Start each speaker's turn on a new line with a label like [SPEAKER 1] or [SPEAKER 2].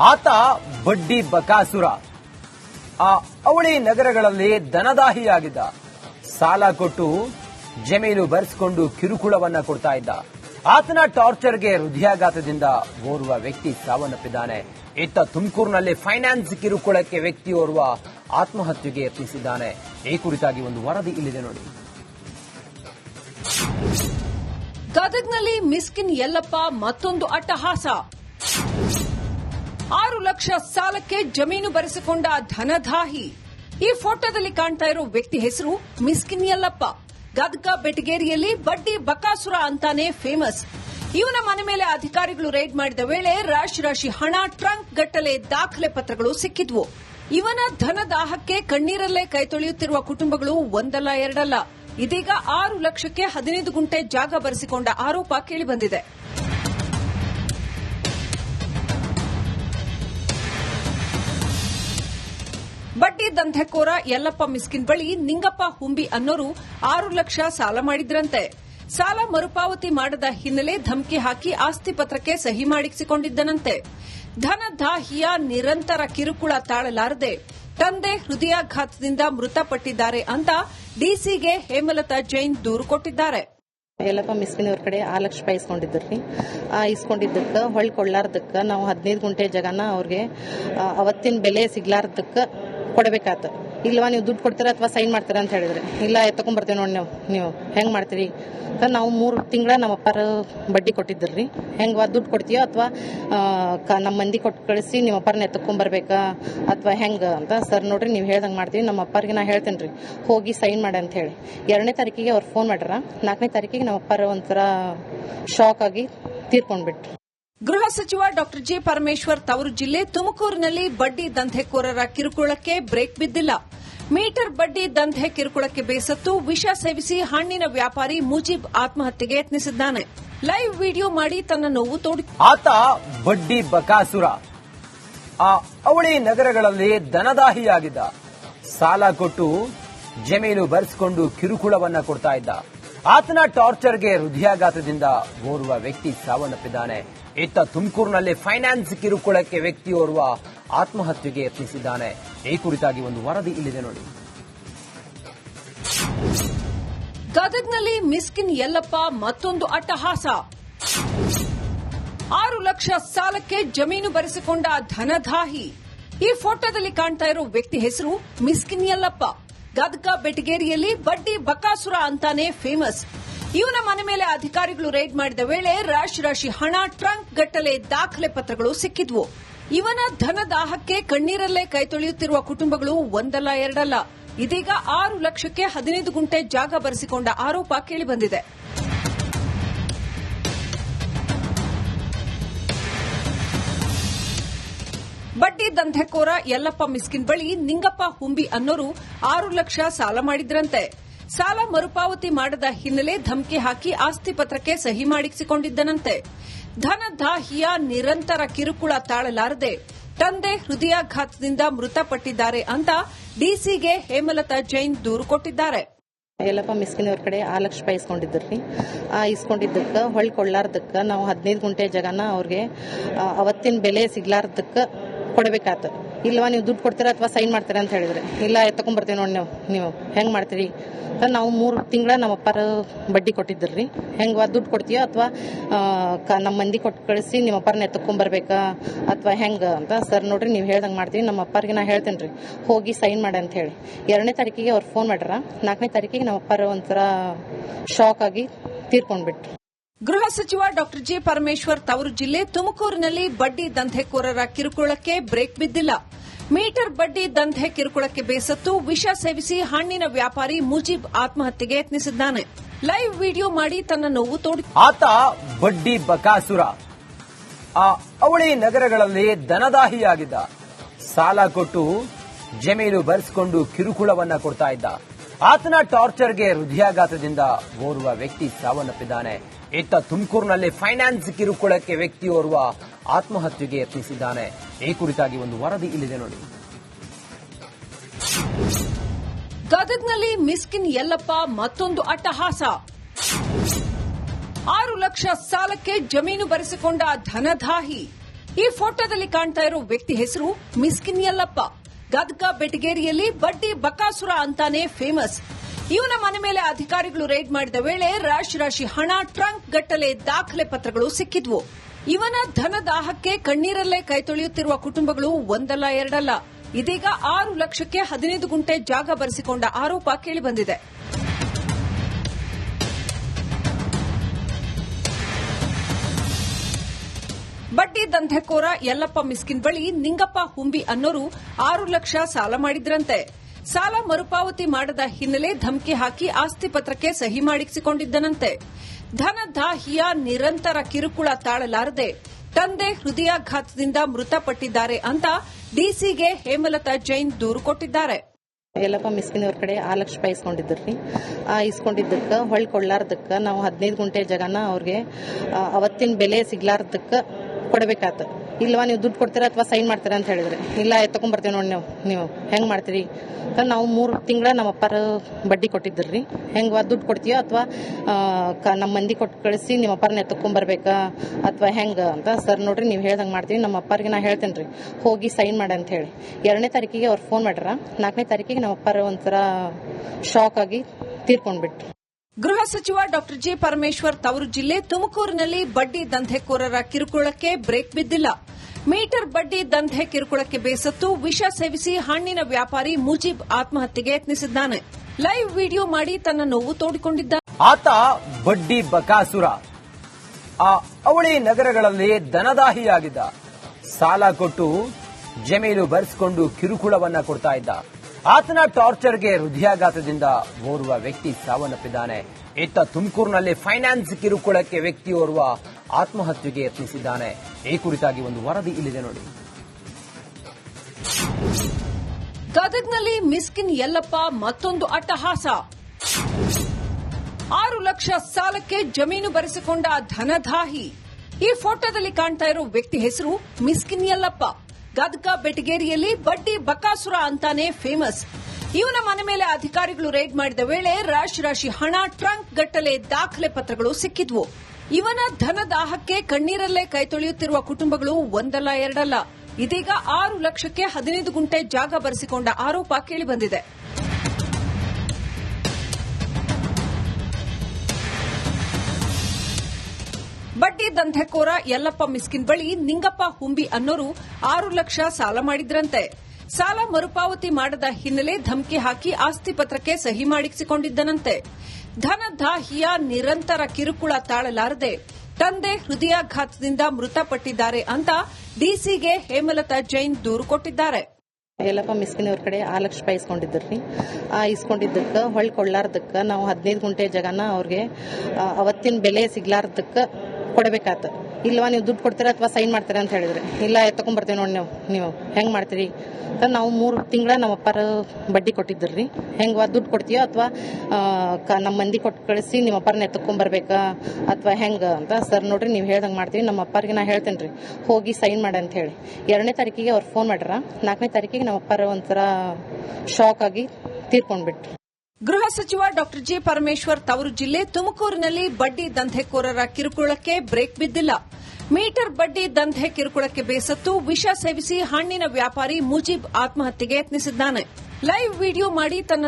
[SPEAKER 1] ಆತ ಬಡ್ಡಿ ಬಕಾಸುರ. ಆ ಅವಳಿ ನಗರಗಳಲ್ಲಿ ದನದಾಹಿಯಾಗಿದ್ದ ಸಾಲ ಕೊಟ್ಟು ಜಮೀನು ಬರೆಸಿಕೊಂಡು ಕಿರುಕುಳವನ್ನ ಕೊಡ್ತಾ ಇದ್ದ. ಆತನ ಟಾರ್ಚರ್ಗೆ ಹೃದಯಾಘಾತದಿಂದ ಓರ್ವ ವ್ಯಕ್ತಿ ಸಾವನ್ನಪ್ಪಿದ್ದಾನೆ. ಇತ್ತ ತುಮಕೂರಿನಲ್ಲಿ ಫೈನಾನ್ಸ್ ಕಿರುಕುಳಕ್ಕೆ ವ್ಯಕ್ತಿಯೋರ್ವ ಆತ್ಮಹತ್ಯೆಗೆ ಯತ್ನಿಸಿದ್ದಾನೆ. ಈ ಕುರಿತಾಗಿ ಒಂದು ವರದಿ ಇಲ್ಲಿದೆ ನೋಡಿ.
[SPEAKER 2] ಗದಗ್ನಲ್ಲಿ ಮಿಸ್ಕಿನ್ ಯಲ್ಲಪ್ಪ ಮತ್ತೊಂದು ಅಟ್ಟಹಾಸ. ಆರು ಲಕ್ಷ ಸಾಲಕ್ಕೆ ಜಮೀನು ಬರೆಸಿಕೊಂಡ ಧನದಾಹಿ ಈ ಫೋಟೋದಲ್ಲಿ ಕಾಣ್ತಾ ಇರೋ ವ್ಯಕ್ತಿ ಹೆಸರು ಮಿಸ್ಕಿನ್ ಯಲ್ಲಪ್ಪ ಗದಗ ಬೆಟಗೇರಿಯಲ್ಲಿ ಬಡ್ಡಿ ಬಕಾಸುರ ಅಂತಾನೆ ಫೇಮಸ್. ಇವನ ಮನೆ ಮೇಲೆ ಅಧಿಕಾರಿಗಳು ರೈಡ್ ಮಾಡಿದ ವೇಳೆ ರಾಶಿ ರಾಶಿ ಹಣ, ಟ್ರಂಕ್ ಗಟ್ಟಲೆ ದಾಖಲೆ ಪತ್ರಗಳು ಸಿಕ್ಕಿದ್ವು. ಇವನ ಧನದಾಹಕ್ಕೆ ಕಣ್ಣೀರಲ್ಲೇ ಕೈ ತೊಳೆಯುತ್ತಿರುವ ಕುಟುಂಬಗಳು ಒಂದಲ್ಲ, ಎರಡಲ್ಲ. ಇದೀಗ ಆರು ಲಕ್ಷಕ್ಕೆ ಹದಿನೈದು ಗುಂಟೆ ಜಾಗ ಬರೆಸಿಕೊಂಡ ಆರೋಪ ಕೇಳಿಬಂದಿದೆ ಬಡ್ಡಿ ದಂಧೆಕೋರ ಯಲ್ಲಪ್ಪ ಮಿಸ್ಕಿನ್ ಬಳಿ ನಿಂಗಪ್ಪ ಹುಂಬಿ ಅನ್ನೋರು ಆರು ಲಕ್ಷ ಸಾಲ ಮಾಡಿದ್ರಂತೆ. ಸಾಲ ಮರುಪಾವತಿ ಮಾಡದ ಹಿನ್ನೆಲೆ ಧಮಕಿ ಹಾಕಿ ಆಸ್ತಿ ಪತ್ರಕ್ಕೆ ಸಹಿ ಮಾಡಿಸಿಕೊಂಡಿದ್ದನಂತೆ. ಧನದಾಹಿಯ ನಿರಂತರ ಕಿರುಕುಳ ತಾಳಲಾರದೆ ತಂದೆ ಹೃದಯಾಘಾತದಿಂದ ಮೃತಪಟ್ಟಿದ್ದಾರೆ ಅಂತ ಡಿಸಿಗೆ ಹೇಮಲತಾ ಜೈನ್ ದೂರು ಕೊಟ್ಟಿದ್ದಾರೆ.
[SPEAKER 3] ಎಲ್ಲಪ್ಪ ಮಿಸ್ಕಿನವ್ರ ಕಡೆ ಆ ಲಕ್ಷ ರೂಪಾಯಿ ಇಸ್ಕೊಂಡಿದ್ರಿ ಆ, ಇಸ್ಕೊಂಡಿದ್ದಕ್ಕೆ ಹೊಳ್ ಕೊಳ್ಳಾರ್ದಕ್ಕೆ ನಾವು ಹದಿನೈದು ಗುಂಟೆ ಜಗನ ಅವ್ರಿಗೆ ಅವತ್ತಿನ ಬೆಲೆ ಸಿಗ್ಲಾರ್ದಕ್ಕೆ ಕೊಡಬೇಕಾತ. ಇಲ್ವಾ ನೀವು ದುಡ್ಡು ಕೊಡ್ತೀರಾ ಅಥವಾ ಸೈನ್ ಮಾಡ್ತೀರಾ ಅಂತ ಹೇಳಿದ್ರೆ. ಇಲ್ಲ ಎತ್ತಕೊಂಡ್ಬರ್ತೀವಿ ನೋಡಿ ನೀವು ನೀವು ಹೆಂಗೆ ಮಾಡ್ತೀರಿ? ನಾವು ಮೂರು ತಿಂಗಳ ನಮ್ಮ ಅಪ್ಪಾರ ಬಡ್ಡಿ ಕೊಟ್ಟಿದ್ರಿ ಹೆಂಗೆ ದುಡ್ಡು ಕೊಡ್ತೀಯೋ ಅಥವಾ ನಮ್ಮ ಮಂದಿ ಕೊಟ್ಟು ಕಳಿಸಿ ನಿಮ್ಮ ಅಪ್ಪಾರನ್ನ ಎತ್ತಕೊಂಬರ್ಬೇಕಾ ಅಥವಾ ಹೆಂಗೆ ಅಂತ ಸರ್ ನೋಡ್ರಿ, ನೀವು ಹೇಳ್ದಂಗೆ ಮಾಡ್ತೀವಿ. ನಮ್ಮ ಅಪ್ಪಾರಿಗೆ ನಾ ಹೇಳ್ತೇನೆ ರೀ ಹೋಗಿ ಸೈನ್ ಮಾಡಿ ಅಂತ ಹೇಳಿ. ಎರಡನೇ ತಾರೀಕಿಗೆ ಅವ್ರು ಫೋನ್ ಮಾಡ್ಯಾರ. ನಾಲ್ಕನೇ ತಾರೀಕಿಗೆ ನಮ್ಮ ಅಪ್ಪಾರ ಒಂಥರ ಶಾಕ್ ಆಗಿ ತೀರ್ಕೊಂಡ್ಬಿಟ್ರು.
[SPEAKER 2] ಗೃಹ ಸಚಿವ ಡಾ ಜಿ ಪರಮೇಶ್ವರ್ ತವರು ಜಿಲ್ಲೆ ತುಮಕೂರಿನಲ್ಲಿ ಬಡ್ಡಿ ದಂಧೆಕೋರರ ಕಿರುಕುಳಕ್ಕೆ ಬ್ರೇಕ್ ಬಿದ್ದಿಲ್ಲ. ಮೀಟರ್ ಬಡ್ಡಿ ದಂಧೆ ಕಿರುಕುಳಕ್ಕೆ ಬೇಸತ್ತು, ವಿಷ ಸೇವಿಸಿ ಹಣ್ಣಿನ ವ್ಯಾಪಾರಿ ಮುಜೀಬ್ ಆತ್ಮಹತ್ಯೆಗೆ ಯತ್ನಿಸಿದ್ದಾನೆ. ಲೈವ್ ವಿಡಿಯೋ ಮಾಡಿ ತನ್ನ ನೋವು ತೋಡಿ
[SPEAKER 1] ಆತ ಬಡ್ಡಿ ಬಕಾಸುರ. ಆ ಅವಳಿ ನಗರಗಳಲ್ಲಿ ದನದಾಹಿಯಾಗಿದ್ದ ಸಾಲ ಕೊಟ್ಟು ಜಮೀನು ಬರೆಸಿಕೊಂಡು ಕಿರುಕುಳವನ್ನ ಕೊಡ್ತಾ ಇದ್ದ. ಆತನ ಟಾರ್ಚರ್ಗೆ ಹೃದಯಾಘಾತದಿಂದ ಓರ್ವ ವ್ಯಕ್ತಿ ಸಾವನ್ನಪ್ಪಿದ್ದಾನೆ. ಇತ್ತ ತುಮಕೂರಿನಲ್ಲಿ ಫೈನಾನ್ಸ್ ಕಿರುಕುಳಕ್ಕೆ ವ್ಯಕ್ತಿಯೋರ್ವ ಆತ್ಮಹತ್ಯೆಗೆ ಯತ್ನಿಸಿದ್ದಾನೆ. ಈ ಕುರಿತಾಗಿ ಒಂದು ವರದಿ ಇಲ್ಲಿದೆ ನೋಡಿ.
[SPEAKER 2] ಗದಗ್ನಲ್ಲಿ ಮಿಸ್ಕಿನ್ ಯಲ್ಲಪ್ಪ ಮತ್ತೊಂದು ಅಟ್ಟಹಾಸ. ಆರು ಲಕ್ಷ ಸಾಲಕ್ಕೆ ಜಮೀನು ಬರೆಸಿಕೊಂಡ ಧನದಾಹಿ ಈ ಫೋಟೋದಲ್ಲಿ ಕಾಣ್ತಾ ಇರೋ ವ್ಯಕ್ತಿ ಹೆಸರು ಮಿಸ್ಕಿನ್ ಯಲ್ಲಪ್ಪ. ಗದಗ ಬೆಟಗೇರಿಯಲ್ಲಿ ಬಡ್ಡಿ ಬಕಾಸುರ ಅಂತಾನೆ ಫೇಮಸ್ ಇವನ ಮನೆ ಮೇಲೆ ಅಧಿಕಾರಿಗಳು ರೈಡ್ ಮಾಡಿದ ವೇಳೆ ರಾಶಿ ರಾಶಿ ಹಣ ಟ್ರಂಕ್ ಗಟ್ಟಲೆ ದಾಖಲೆ ಪತ್ರಗಳು ಸಿಕ್ಕಿದ್ವು. ಇವನ ಧನದಾಹಕ್ಕೆ ಕಣ್ಣೀರಲ್ಲೇ ಕೈ ತೊಳೆಯುತ್ತಿರುವ ಕುಟುಂಬಗಳು ಒಂದಲ್ಲ, ಎರಡಲ್ಲ. ಇದೀಗ ಆರು ಲಕ್ಷಕ್ಕೆ ಹದಿನೈದು ಗುಂಟೆ ಜಾಗ ಬರೆಸಿಕೊಂಡ ಆರೋಪ ಕೇಳಿಬಂದಿದೆ ಬಡ್ಡಿ ದಂಧೆಕೋರ ಯಲ್ಲಪ್ಪ ಮಿಸ್ಕಿನ್ ಬಳಿ ನಿಂಗಪ್ಪ ಹುಂಬಿ ಅನ್ನೋರು ಆರು ಲಕ್ಷ ಸಾಲ ಮಾಡಿದ್ರಂತೆ. ಸಾಲ ಮರುಪಾವತಿ ಮಾಡದ ಹಿನ್ನೆಲೆ ಧಮಕಿ ಹಾಕಿ ಆಸ್ತಿ ಪತ್ರಕ್ಕೆ ಸಹಿ ಮಾಡಿಸಿಕೊಂಡಿದ್ದನಂತೆ. ಧನದಾಹಿಯ ನಿರಂತರ ಕಿರುಕುಳ ತಾಳಲಾರದೆ ತಂದೆ ಹೃದಯಾಘಾತದಿಂದ ಮೃತಪಟ್ಟಿದ್ದಾರೆ ಅಂತ ಡಿಸಿಗೆ ಹೇಮಲತಾ ಜೈನ್ ದೂರು ಕೊಟ್ಟಿದ್ದಾರೆ.
[SPEAKER 3] ಎಲ್ಲಪ್ಪ ಮಿಸ್ಕಿನವ್ರ ಕಡೆ ಆ ಲಕ್ಷ ರೂಪಾಯಿ ಇಸ್ಕೊಂಡಿದ್ರಿ ಆ, ಇಸ್ಕೊಂಡಿದ್ದಕ್ಕೆ ಹೊಳ್ ಕೊಳ್ಳಾರ್ದಕ್ಕೆ ನಾವು ಹದಿನೈದು ಗುಂಟೆ ಜಗನ ಅವ್ರಿಗೆ ಅವತ್ತಿನ ಬೆಲೆ ಸಿಗ್ಲಾರ್ದಕ್ಕೆ ಕೊಡಬೇಕಾತ. ಇಲ್ವಾ ನೀವು ದುಡ್ಡು ಕೊಡ್ತೀರಾ ಅಥವಾ ಸೈನ್ ಮಾಡ್ತೀರಾ ಅಂತ ಹೇಳಿದ್ರೆ. ಇಲ್ಲ ಎತ್ತಕೊಂಡ್ಬರ್ತೀವಿ ನೋಡಿ ನೀವು ನೀವು ಹೆಂಗೆ ಮಾಡ್ತೀರಿ? ನಾವು ಮೂರು ತಿಂಗಳ ನಮ್ಮ ಅಪ್ಪಾರ ಬಡ್ಡಿ ಕೊಟ್ಟಿದ್ರಿ ಹೆಂಗೆ ದುಡ್ಡು ಕೊಡ್ತೀಯೋ ಅಥವಾ ನಮ್ಮ ಮಂದಿ ಕೊಟ್ಟು ಕಳಿಸಿ ನಿಮ್ಮ ಅಪ್ಪಾರನ್ನ ಎತ್ತಕೊಂಬರ್ಬೇಕಾ ಅಥವಾ ಹೆಂಗೆ ಅಂತ ಸರ್ ನೋಡ್ರಿ ನೀವು ಹೇಳ್ದಂಗೆ ಮಾಡ್ತೀವಿ. ನಮ್ಮ ಅಪ್ಪಾರಿಗೆ ನಾ ಹೇಳ್ತೇನೆ ರೀ ಹೋಗಿ ಸೈನ್ ಮಾಡಿ ಅಂತ ಹೇಳಿ. ಎರಡನೇ ತಾರೀಕಿಗೆ ಅವ್ರು ಫೋನ್ ಮಾಡ್ಯಾರ. ನಾಲ್ಕನೇ ತಾರೀಕಿಗೆ ನಮ್ಮ ಅಪ್ಪಾರ ಒಂಥರ ಶಾಕ್ ಆಗಿ ತೀರ್ಕೊಂಡ್ಬಿಟ್ರು.
[SPEAKER 2] ಗೃಹ ಸಚಿವ ಡಾ ಜಿ ಪರಮೇಶ್ವರ್ ತವರು ಜಿಲ್ಲೆ ತುಮಕೂರಿನಲ್ಲಿ ಬಡ್ಡಿ ದಂಧೆಕೋರರ ಕಿರುಕುಳಕ್ಕೆ ಬ್ರೇಕ್ ಬಿದ್ದಿಲ್ಲ. ಮೀಟರ್ ಬಡ್ಡಿ ದಂಧೆ ಕಿರುಕುಳಕ್ಕೆ ಬೇಸತ್ತು, ವಿಷ ಸೇವಿಸಿ ಹಣ್ಣಿನ ವ್ಯಾಪಾರಿ ಮುಜೀಬ್ ಆತ್ಮಹತ್ಯೆಗೆ ಯತ್ನಿಸಿದ್ದಾನೆ. ಲೈವ್ ವಿಡಿಯೋ ಮಾಡಿ ತನ್ನ ನೋವು ತೋಡಿ
[SPEAKER 1] ಆತ ಬಡ್ಡಿ ಬಕಾಸುರ. ಆ ಅವಳಿ ನಗರಗಳಲ್ಲಿ ದನದಾಹಿಯಾಗಿದ್ದ ಸಾಲ ಕೊಟ್ಟು ಜಮೀನು ಬರೆಸಿಕೊಂಡು ಕಿರುಕುಳವನ್ನ ಕೊಡ್ತಾ ಇದ್ದ. ಆತನ ಟಾರ್ಚರ್ಗೆ ಹೃದಯಾಘಾತದಿಂದ ಓರ್ವ ವ್ಯಕ್ತಿ ಸಾವನ್ನಪ್ಪಿದ್ದಾನೆ. ಇತ್ತ ತುಮಕೂರಿನಲ್ಲಿ ಫೈನಾನ್ಸ್ ಕಿರುಕುಳಕ್ಕೆ ವ್ಯಕ್ತಿಯೋರ್ವ ಆತ್ಮಹತ್ಯೆಗೆ ಯತ್ನಿಸಿದ್ದಾನೆ. ಈ ಕುರಿತಾಗಿ ಒಂದು ವರದಿ ಇಲ್ಲಿದೆ ನೋಡಿ.
[SPEAKER 2] ಗದಗ್ನಲ್ಲಿ ಮಿಸ್ಕಿನ್ ಯಲ್ಲಪ್ಪ ಮತ್ತೊಂದು ಅಟ್ಟಹಾಸ. ಆರು ಲಕ್ಷ ಸಾಲಕ್ಕೆ ಜಮೀನು ಬರೆಸಿಕೊಂಡ ಧನದಾಹಿ ಈ ಫೋಟೋದಲ್ಲಿ ಕಾಣ್ತಾ ಇರೋ ವ್ಯಕ್ತಿ ಹೆಸರು ಮಿಸ್ಕಿನ್ ಯಲ್ಲಪ್ಪ. ಗದಗ ಬೆಟಗೇರಿಯಲ್ಲಿ ಬಡ್ಡಿ ಬಕಾಸುರ ಅಂತಾನೆ ಫೇಮಸ್ ಇವನ ಮನೆ ಮೇಲೆ ಅಧಿಕಾರಿಗಳು ರೇಡ್ ಮಾಡಿದ ವೇಳೆ ರಾಶಿ ರಾಶಿ ಹಣ ಟ್ರಂಕ್ ಗಟ್ಟಲೆ ದಾಖಲೆ ಪತ್ರಗಳು ಸಿಕ್ಕಿದ್ವು. ಇವನ ಧನದಾಹಕ್ಕೆ ಕಣ್ಣೀರಲ್ಲೇ ಕೈ ತೊಳೆಯುತ್ತಿರುವ ಕುಟುಂಬಗಳು ಒಂದಲ್ಲ, ಎರಡಲ್ಲ. ಇದೀಗ ಆರು ಲಕ್ಷಕ್ಕೆ ಹದಿನೈದು ಗುಂಟೆ ಜಾಗ ಬರೆಸಿಕೊಂಡ ಆರೋಪ ಕೇಳಿಬಂದಿದೆ. ಬಡ್ಡಿ ದಂಧೆಕೋರ ಯಲ್ಲಪ್ಪ ಮಿಸ್ಕಿನ್ ಬಳಿ ನಿಂಗಪ್ಪ ಹುಂಬಿ ಅನ್ನೋರು ಆರು ಲಕ್ಷ ಸಾಲ ಮಾಡಿದ್ರಂತೆ. ಸಾಲ ಮರುಪಾವತಿ ಮಾಡದ ಹಿನ್ನೆಲೆ ಧಮಕಿ ಹಾಕಿ ಆಸ್ತಿ ಪತ್ರಕ್ಕೆ ಸಹಿ ಮಾಡಿಸಿಕೊಂಡಿದ್ದನಂತೆ. ಧನದಾಹಿಯ ನಿರಂತರ ಕಿರುಕುಳ ತಾಳಲಾರದೆ ತಂದೆ ಹೃದಯಾಘಾತದಿಂದ ಮೃತಪಟ್ಟಿದ್ದಾರೆ ಅಂತ ಡಿಸಿಗೆ ಹೇಮಲತಾ ಜೈನ್ ದೂರು ಕೊಟ್ಟಿದ್ದಾರೆ.
[SPEAKER 3] ಎಲ್ಲಪ್ಪ ಮಿಸ್ಕಿನವ್ರ ಕಡೆ ಆ ಲಕ್ಷ ರೂಪಾಯಿ ಇಸ್ಕೊಂಡಿದ್ರಿ ಆ, ಇಸ್ಕೊಂಡಿದ್ದಕ್ಕ, ಹೊಳ್ ಕೊಡ್ಲಾರ್ದಕ್ಕೆ ನಾವು ಹದಿನೈದು ಗುಂಟೆ ಜಗನ ಅವ್ರಿಗೆ ಅವತ್ತಿನ ಬೆಲೆ ಸಿಗ್ಲಾರ್ದಕ್ಕೆ ಕೊಡಬೇಕಾತ. ಇಲ್ವಾ ನೀವು ದುಡ್ಡು ಕೊಡ್ತೀರಾ ಅಥವಾ ಸೈನ್ ಮಾಡ್ತೀರಾ ಅಂತ ಹೇಳಿದ್ರೆ. ಇಲ್ಲ ಎತ್ತಕೊಂಡ್ಬರ್ತೀವಿ ನೋಡಿ ನೀವು. ನೀವು ಹೆಂಗೆ ಮಾಡ್ತೀರಿ? ಅಂತ ನಾವು ಮೂರು ತಿಂಗಳ ನಮ್ಮ ಅಪ್ಪಾರ ಬಡ್ಡಿ ಕೊಟ್ಟಿದ್ರಿ ಹೆಂಗೆ ದುಡ್ಡು ಕೊಡ್ತೀಯೋ ಅಥವಾ ನಮ್ಮ ಮಂದಿ ಕೊಟ್ಟು ಕಳಿಸಿ ನಿಮ್ಮ ಅಪ್ಪಾರನ್ನ ಎತ್ಕೊಂಡ್ಬರ್ಬೇಕಾ ಅಥವಾ ಹೆಂಗೆ ಅಂತ ಸರ್ ನೋಡ್ರಿ ನೀವು ಹೇಳ್ದಂಗೆ ಮಾಡ್ತೀವಿ. ನಮ್ಮ ಅಪ್ಪಾರಿಗೆ ನಾ ಹೇಳ್ತೇನೆ ರೀ ಹೋಗಿ ಸೈನ್ ಮಾಡಿ ಅಂತ ಹೇಳಿ. ಎರಡನೇ ತಾರೀಕಿಗೆ ಅವ್ರು ಫೋನ್ ಮಾಡ್ರ ನಾಲ್ಕನೇ ತಾರೀಕಿಗೆ ನಮ್ಮ ಅಪ್ಪಾರ ಒಂಥರ ಶಾಕ್ ಆಗಿ ತೀರ್ಕೊಂಡ್ಬಿಟ್ರು.
[SPEAKER 2] ಗೃಹ ಸಚಿವ ಡಾಕ್ಟರ್ ಜಿ ಪರಮೇಶ್ವರ್ ತವರು ಜಿಲ್ಲೆ ತುಮಕೂರಿನಲ್ಲಿ ಬಡ್ಡಿ ದಂಧೆಕೋರರ ಕಿರುಕುಳಕ್ಕೆ ಬ್ರೇಕ್ ಬಿದ್ದಿಲ್ಲ. ಮೀಟರ್ ಬಡ್ಡಿ ದಂಧೆ ಕಿರುಕುಳಕ್ಕೆ ಬೇಸತ್ತು, ವಿಷ ಸೇವಿಸಿ ಹಣ್ಣಿನ ವ್ಯಾಪಾರಿ ಮುಜೀಬ್ ಆತ್ಮಹತ್ಯೆಗೆ ಯತ್ನಿಸಿದ್ದಾನೆ. ಲೈವ್ ವಿಡಿಯೋ ಮಾಡಿ ತನ್ನ ನೋವು ತೋಡಿಕೊಂಡಿದ್ದ
[SPEAKER 1] ಆತ ಬಡ್ಡಿ ಬಕಾಸುರ. ಆ ಅವಳಿ ನಗರಗಳಲ್ಲಿ ದನದಾಹಿಯಾಗಿದ್ದ ಸಾಲ ಕೊಟ್ಟು ಜಮೀನು ಬರೆಸಿಕೊಂಡು ಕಿರುಕುಳವನ್ನ ಕೊಡ್ತಾ ಇದ್ದ. ಆತನ ಟಾರ್ಚರ್ಗೆ ಹೃದಯಾಘಾತದಿಂದ ಓರ್ವ ವ್ಯಕ್ತಿ ಸಾವನ್ನಪ್ಪಿದ್ದಾನೆ. ಇತ್ತ ತುಮಕೂರಿನಲ್ಲಿ ಫೈನಾನ್ಸ್ ಕಿರುಕುಳಕ್ಕೆ ವ್ಯಕ್ತಿ ವ್ಯಕ್ತಿಯೋರ್ವ ಆತ್ಮಹತ್ಯೆಗೆ ಯತ್ನಿಸಿದ್ದಾನೆ. ಈ ಕುರಿತಾಗಿ ಒಂದು ವರದಿ ಇಲ್ಲಿದೆ ನೋಡಿ.
[SPEAKER 2] ಗದಗ್ನಲ್ಲಿ ಮಿಸ್ಕಿನ್ ಯಲ್ಲಪ್ಪ ಮತ್ತೊಂದು ಅಟ್ಟಹಾಸ. ಆರು ಲಕ್ಷ ಸಾಲಕ್ಕೆ ಜಮೀನು ಬರೆಸಿಕೊಂಡ ಧನದಾಹಿ ಈ ಫೋಟೋದಲ್ಲಿ ಕಾಣ್ತಾ ಇರೋ ವ್ಯಕ್ತಿ ಹೆಸರು ಮಿಸ್ಕಿನ್ ಯಲ್ಲಪ್ಪ. ಗದಗ ಬೆಟಗೇರಿಯಲ್ಲಿ ಬಡ್ಡಿ ಬಕಾಸುರ ಅಂತಾನೆ ಫೇಮಸ್. ಇವನ ಮನೆ ಮೇಲೆ ಅಧಿಕಾರಿಗಳು ರೇಡ್ ಮಾಡಿದ ವೇಳೆ ರಾಶಿ ರಾಶಿ ಹಣ, ಟ್ರಂಕ್ ಗಟ್ಟಲೆ ದಾಖಲೆ ಪತ್ರಗಳು ಸಿಕ್ಕಿದ್ವು. ಇವನ ಧನದಾಹಕ್ಕೆ ಕಣ್ಣೀರಲ್ಲೇ ಕೈ ತೊಳೆಯುತ್ತಿರುವ ಕುಟುಂಬಗಳು ಒಂದಲ್ಲ, ಎರಡಲ್ಲ. ಇದೀಗ ಆರು ಲಕ್ಷಕ್ಕೆ ಹದಿನೈದು ಗುಂಟೆ ಜಾಗ ಬರೆಸಿಕೊಂಡ ಆರೋಪ ಕೇಳಿಬಂದಿದೆ ಬಡ್ಡಿ ದಂಧೆಕೋರ ಯಲ್ಲಪ್ಪ ಮಿಸ್ಕಿನ್ ಬಳಿ ನಿಂಗಪ್ಪ ಹುಂಬಿ ಅನ್ನೋರು ಆರು ಲಕ್ಷ ಸಾಲ ಮಾಡಿದ್ರಂತೆ. ಸಾಲ ಮರುಪಾವತಿ ಮಾಡದ ಹಿನ್ನೆಲೆ ಧಮಕಿ ಹಾಕಿ ಆಸ್ತಿ ಪತ್ರಕ್ಕೆ ಸಹಿ ಮಾಡಿಸಿಕೊಂಡಿದ್ದನಂತೆ. ಧನದಾಹಿಯ ನಿರಂತರ ಕಿರುಕುಳ ತಾಳಲಾರದೆ ತಂದೆ ಹೃದಯಾಘಾತದಿಂದ ಮೃತಪಟ್ಟಿದ್ದಾರೆ ಅಂತ ಡಿಸಿಗೆ ಹೇಮಲತಾ ಜೈನ್ ದೂರು ಕೊಟ್ಟಿದ್ದಾರೆ.
[SPEAKER 3] ಎಲ್ಲಪ್ಪ ಮಿಸ್ಕಿನ್ ಅವ್ರ ಕಡೆ ಆರು ಲಕ್ಷ ರೂಪಾಯಿ ಇಸ್ಕೊಂಡಿದ್ರಿ ಆ ಇಸ್ಕೊಂಡಿದ್ದಕ್ಕೆ ಹೊಳ್ ಕೊಳ್ಳಾರ್ದಕ್ಕೆ ನಾವು ಹದಿನೈದು ಗುಂಟೆ ಜಗನ್ನ ಅವ್ರಿಗೆ ಆ, ಅವತ್ತಿನ ಬೆಲೆ ಸಿಗ್ಲಾರ್ದಕ್ಕೆ ಕೊಡಬೇಕಾತ. ಇಲ್ವಾ ನೀವು ದುಡ್ಡು ಕೊಡ್ತೀರಾ ಅಥವಾ ಸೈನ್ ಮಾಡ್ತೀರಾ ಅಂತ ಹೇಳಿದ್ರೆ. ಇಲ್ಲ ಎತ್ಕೊಂಡ್ಬರ್ತೀವಿ ನೋಡಿ ನೀವು ನೀವು ಹೆಂಗೆ ಮಾಡ್ತೀರಿ? ಅಂತ ನಾವು ಮೂರು ತಿಂಗಳ ನಮ್ಮ ಅಪ್ಪಾರ ಬಡ್ಡಿ ರೀ ಹೆಂಗೆ ದುಡ್ಡು ಕೊಡ್ತೀಯೋ ಅಥವಾ ನಮ್ಮ ಮಂದಿ ಕೊಟ್ಟು ಕಳಿಸಿ ನಿಮ್ಮ ಅಪ್ಪಾರನ್ನ ಎತ್ಕೊಂಡ್ಬರ್ಬೇಕಾ ಅಥವಾ ಹೆಂಗೆ ಅಂತ ಸರ್ ನೋಡಿರಿ, ನೀವು ಹೇಳ್ದಂಗೆ ಮಾಡ್ತೀವಿ. ನಮ್ಮ ಅಪ್ಪಾರಿಗೆ ನಾ ಹೇಳ್ತೇನೆ ರೀ ಹೋಗಿ ಸೈನ್ ಮಾಡಿ ಅಂತ ಹೇಳಿ. ಎರಡನೇ ತಾರೀಕಿಗೆ ಅವ್ರು ಫೋನ್ ಮಾಡ್ರ ನಾಲ್ಕನೇ ತಾರೀಕಿಗೆ ನಮ್ಮ ಅಪ್ಪಾರ ಒಂಥರ ಶಾಕ್ ಆಗಿ ತೀರ್ಕೊಂಡ್ಬಿಟ್ರು.
[SPEAKER 2] ಗೃಹ ಸಚಿವ ಡಾ ಜಿ ಪರಮೇಶ್ವರ್ ತವರು ಜಿಲ್ಲೆ ತುಮಕೂರಿನಲ್ಲಿ ಬಡ್ಡಿ ದಂಧೆಕೋರರ ಕಿರುಕುಳಕ್ಕೆ ಬ್ರೇಕ್ ಬಿದ್ದಿಲ್ಲ. ಮೀಟರ್ ಬಡ್ಡಿ ದಂಧೆ ಕಿರುಕುಳಕ್ಕೆ ಬೇಸತ್ತು, ವಿಷ ಸೇವಿಸಿ ಹಣ್ಣಿನ ವ್ಯಾಪಾರಿ ಮುಜೀಬ್ ಆತ್ಮಹತ್ಯೆಗೆ ಯತ್ನಿಸಿದ್ದಾನೆ. ಲೈವ್ ವಿಡಿಯೋ ಮಾಡಿ ತನ್ನ